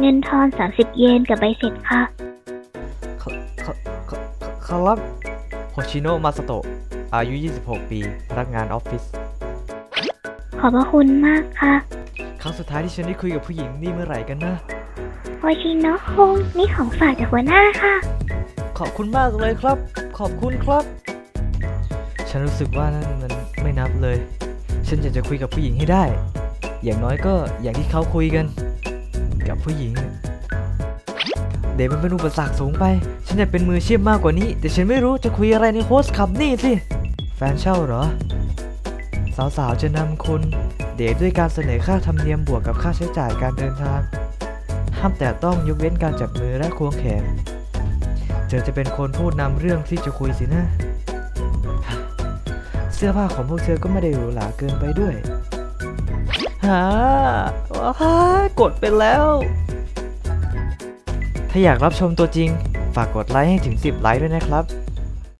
เงินทอน 30 เยนกับใบเสร็จค่ะ ขอขอขอขอรับโฮชิโนะมาสโตะอายุ 26 ปี พนักงานออฟฟิศ ขอบพระคุณมากค่ะ ครั้งสุดท้ายที่ฉันได้คุยกับผู้หญิงนี่เมื่อไหร่กันนะ โอชิโนะคุงนี่ของฝากจากหัวหน้าค่ะ ขอบคุณมากเลยครับ ขอบคุณครับ ฉันรู้สึกว่านั่นมันไม่นับเลย ฉันอยากจะคุยกับผู้หญิงให้ได้ อย่างน้อยก็อย่างที่เขาคุยกัน กับผู้หญิง เดมันเป็นอุปสรรคสูงไป ฉันอยากเป็นมืออาชีพมากกว่านี้ แต่ฉันไม่รู้จะคุยอะไรในโฮสต์ขับนี่สิ แฟนเช่าเหรอ สาวๆจะนำคุณ เดทด้วยการเสนอค่าธรรมเนียมบวกกับค่าใช้จ่ายการเดินทาง ห้ามแต่ต้องยกเว้นการจับมือและควงแขน เธอจะเป็นคนพูดนำเรื่องที่จะคุยสินะเสื้อผ้าของพวกเธอก็ไม่ได้หรูหราเกินไปด้วยฮะว้า กดไปแล้ว ถ้าอยากรับชมตัวจริง ฝากกดไลค์ให้ถึง 10 ไลค์ด้วยนะครับ